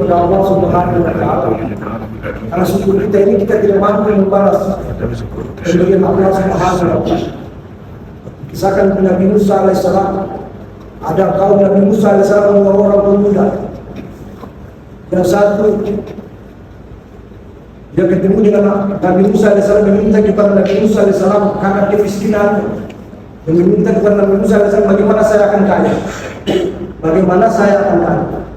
kepada Allah Subhanahu wa taala. Karena syukur kita ini kita tidak mampu membalas pemberian Allah Subhanahu wa taala. Kisahkan Nabi Musa alaihissalam ada kaum Nabi Musa alaihissalam dua orang pemuda. Yang satu dia ketemu dengan Nabi Musa alaihissalam meminta kepada Nabi Musa alaihissalam karena kemiskinan dan meminta kepada Nabi Musa alaihissalam bagaimana saya akan kaya bagaimana saya akan kaya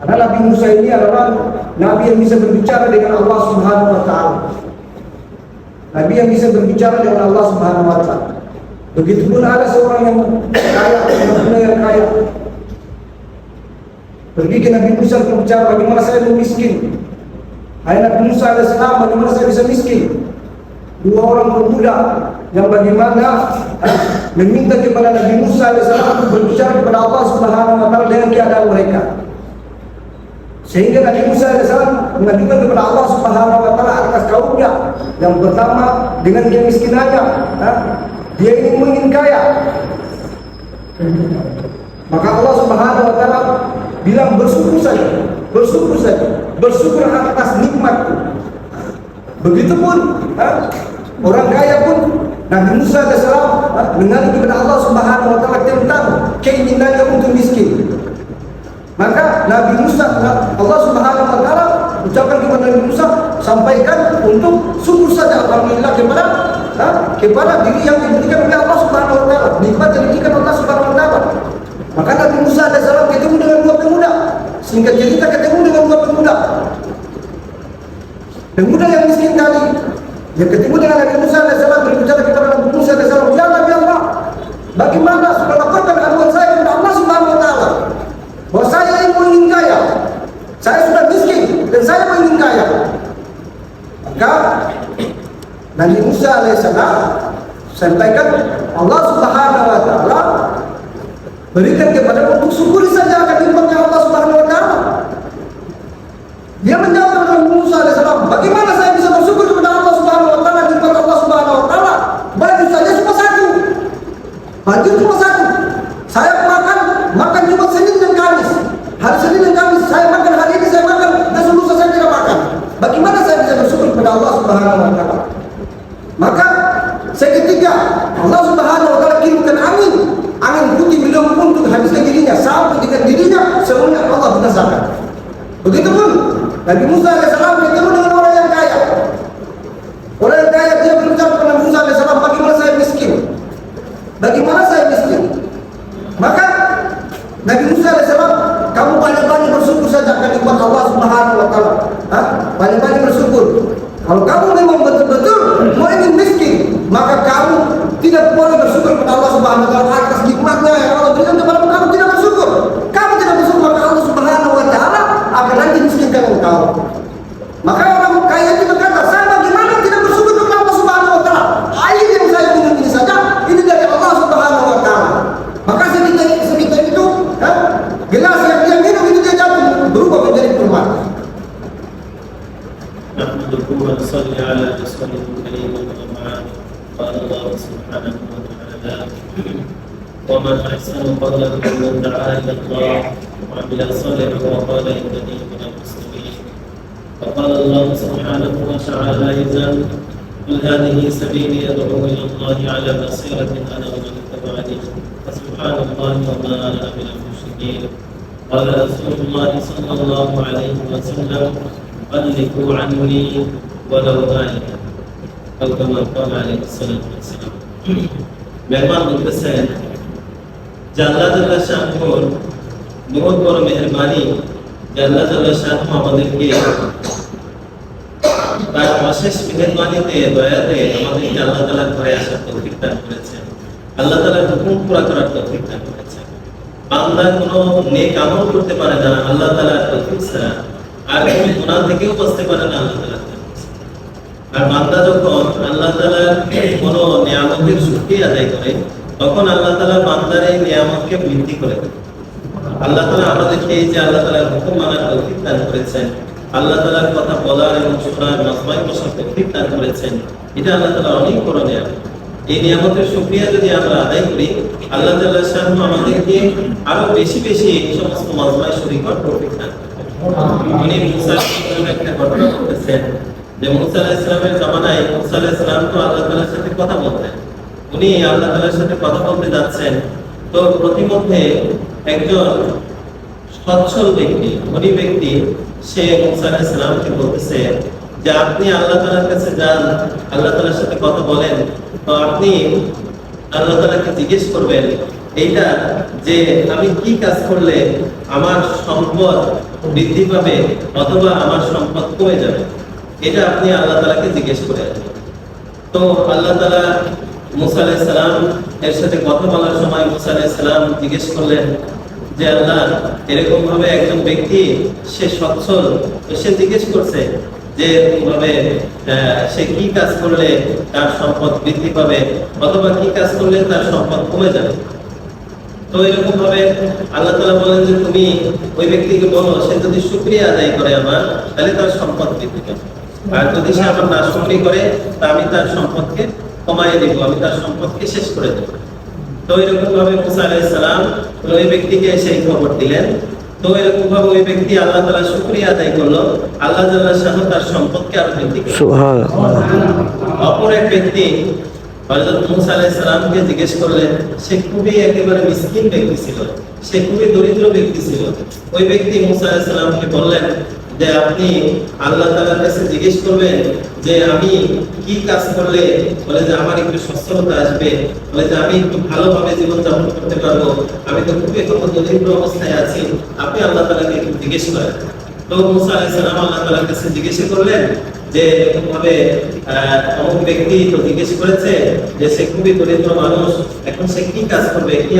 karena Nabi Musa ini adalah Nabi yang bisa berbicara dengan Allah Subhanahu Wa Taala. Nabi yang bisa berbicara dengan Allah Subhanahu Wa Taala. Begitupun ada seorang yang kaya, yang yang kaya. Pergi ke Nabi Musa berbicara bagaimana saya mau miskin. Hai Nabi Musa ada salam bagaimana saya bisa miskin. Dua orang pemuda yang bagaimana meminta kepada Nabi Musa salam untuk berbicara kepada Allah Subhanahu Wa Taala dengan keadaan mereka. Sehingga Nabi Musa AS mengadukan kepada Allah Subhanahu Taala atas kaumnya. Yang pertama dengan kemiskinannya, ha? dia ingin kaya. Maka Allah Subhanahu Taala bilang bersyukur saja, bersyukur saja, bersyukur atas nikmatku. Begitupun ha? orang kaya pun Nabi Musa AS mengadu kepada Allah Subhanahu Taala tentang keinginannya untuk miskin. Maka Nabi Musa Allah Subhanahu wa taala ucapkan kepada Nabi Musa sampaikan untuk syukur saja alhamdulillah kepada ha, kepada diri yang diberikan oleh Allah Subhanahu wa taala nikmat yang diberikan Allah Subhanahu wa taala. Maka Nabi Musa alaihi salam ketemu dengan dua pemuda. Singkat cerita ketemu dengan dua pemuda. Pemuda yang miskin tadi yang ketemu dengan Nabi Musa alaihi salam berbicara kepada Nabi Musa alaihi salam ya Nabi Allah bagaimana supaya lakukan aduan saya kepada Allah Subhanahu wa taala bahawa saya ingin ingin kaya saya sudah miskin dan saya ingin kaya maka Nabi Musa AS sampaikan Allah subhanahu wa ta'ala berikan kepada untuk syukuri saja akan nikmatnya Allah subhanahu wa ta'ala. Dia menjawab Nabi Musa AS bagaimana saya bisa bersyukur kepada Allah subhanahu wa ta'ala nikmat Allah subhanahu wa ta'ala? Baju saja cuma satu. Baju cuma satu saya makan makan cuma Senin dan Kamis. Hari Senin dan Kamis saya makan hari ini saya makan dan lusa saya tidak makan. Bagaimana saya bisa bersyukur kepada Allah Subhanahu wa taala? Maka seketika Allah Subhanahu wa taala kirimkan angin, angin putih beliau untuk habiskan dirinya sampai dengan dirinya semuanya Allah binasakan. Begitupun Nabi Musa AS bertemu dengan orang yang kaya. Orang yang kaya dia berucap kepada Musa AS, bagaimana saya miskin? Bagaimana saya miskin? Maka Nabi Musa AS kamu banyak-banyak bersyukur saja nikmat Allah Subhanahu wa taala. Ha? Banyak-banyak bersyukur. Kalau kamu memang betul-betul mau ingin miskin, maka kamu tidak boleh bersyukur kepada Allah Subhanahu wa taala atas nikmatnya yang Allah berikan kepada kamu. Kamu tidak bersyukur. Kamu tidak bersyukur maka Allah Subhanahu wa taala akan nanti miskinkan engkau. Maka orang kaya itu berkata, "Saya bagaimana tidak bersyukur kepada Allah Subhanahu wa taala? Air yang saya minum ini saja ini dari Allah Subhanahu wa taala." Maka sedikit sedikit itu, ha? gelas yang dia minum itu dia jatuh berubah menjadi kurma. نحمده ونصلي على رسوله الكريم اما بعد قال الله سبحانه وتعالى ومن احسن قولا ممن دعا الى الله وعمل صالحا وقال انني من المسلمين وقال الله سبحانه وتعالى اذا قل هذه سبيلي ادعو الى الله على بصيره انا ومن اتبعني فسبحان الله وما انا من المشركين قال رسول الله صلى الله عليه وسلم بلغوا عني ولو آية أو كما قال عليه الصلاة والسلام মেহমান বলতেছেন যে আল্লাহ তাল্লাহ শাহুর বহুত বড় মেহরবানি যে আমাদেরকে তার অশেষ মেহরবানিতে, দয়াতে আমাদেরকে আল্লাহ ঘরে আসার দান করেছেন। আল্লাহ হুকুম পুরা করার দান করেছেন। কোনো নেক আমল করতে পারে না, আল্লাহ ছাড়া। আর গুনাহ থেকেও পারে না, আল্লাহ আর বান্দা যখন আল্লাহ তাআলার কোনো নিয়ামতের আদায় করে, তখন আল্লাহ তাআলা বান্দার এই নিয়ামতকে বৃদ্ধি করে দেন আল্লাহ তাআলা আমাদেরকে এই যে আল্লাহ তাআলার হুকুম মানার তৌফিক দান করেছেন, আল্লাহ তাআলার কথা বলার এবং শোনার নজমায় বসার তৌফিক দান করেছেন, এটা আল্লাহ তাআলা অনেক বড় নিয়ামত। এই নিয়ামতের শুকরিয়া যদি আমরা আদায় করি, আল্লাহ তাআলা শাহ আমাদেরকে আরও বেশি বেশি এই সমস্ত মজমায় শরীক হওয়ার তৌফিক দান আল্লাহ তাআলার সাথে কথা বলতে যাচ্ছেন। তো প্রতিমধ্যে একজন সচ্ছল ব্যক্তি, ধনী ব্যক্তি, সে মুসা বলতেছে যে আপনি আল্লাহ তাআলার কাছে যান, আল্লাহ তাআলার সাথে কথা বলেন, তো আপনি আল্লাহ তাআলাকে জিজ্ঞেস করবেন, এইটা যে আমি কি কাজ করলে আমার সম্পদ বৃদ্ধি পাবে অথবা আমার সম্পদ কমে যাবে এটা আপনি আল্লাহ তালাকে জিজ্ঞেস করে। তো আল্লাহ তাআলা আল্লাহ ভাবে আল্লাহ তাআলা বলেন যে, তুমি ওই ব্যক্তিকে বলো, সে যদি শুকরিয়া আদায় করে আমার, তাহলে তার সম্পদ বৃদ্ধি পাবে। আর যদি সে আমার না শুকরি করে, তা আমি তার সম্পদকে কমাই দিব আমি তার সম্পদকে শেষ করে দেব। তো এরকম ভাবে মুসা আলাইহিস সালাম ওই ব্যক্তিকে সেই খবর দিলেন। তো এরকম ভাবে ওই ব্যক্তি আল্লাহ তাআলা শুকরিয়া আদায় করল। আল্লাহ তাআলা শাহ তার সম্পদকে আরও বৃদ্ধি অপর এক ব্যক্তি হযরত মুসা আলাইহিস সালামকে জিজ্ঞেস করলেন সে খুবই একেবারে মিসকিন ব্যক্তি ছিল সে খুবই দরিদ্র ব্যক্তি ছিল। ওই ব্যক্তি মুসা আলাইহিস সালামকে বললেন যে আপনি আল্লাহ তাআলার কাছে জিজ্ঞেস করবেন যে আমি কি কাজ করলে বলে যে আমার একটু সচ্ছলতা আসবে, বলে যে আমি একটু ভালোভাবে জীবন যাপন করতে পারব, আমি তো খুবই এখন দরিদ্র অবস্থায় আছি, আপনি আল্লাহ তাআলাকে একটু জিজ্ঞেস করেন। তো মুসা আলাইহিস সালাম আল্লাহ তাআলার কাছে জিজ্ঞেস করলেন যে এরকম অমুক ব্যক্তি তো জিজ্ঞেস করেছে যে সে খুবই দরিদ্র মানুষ, এখন সে কি কাজ করবে, কি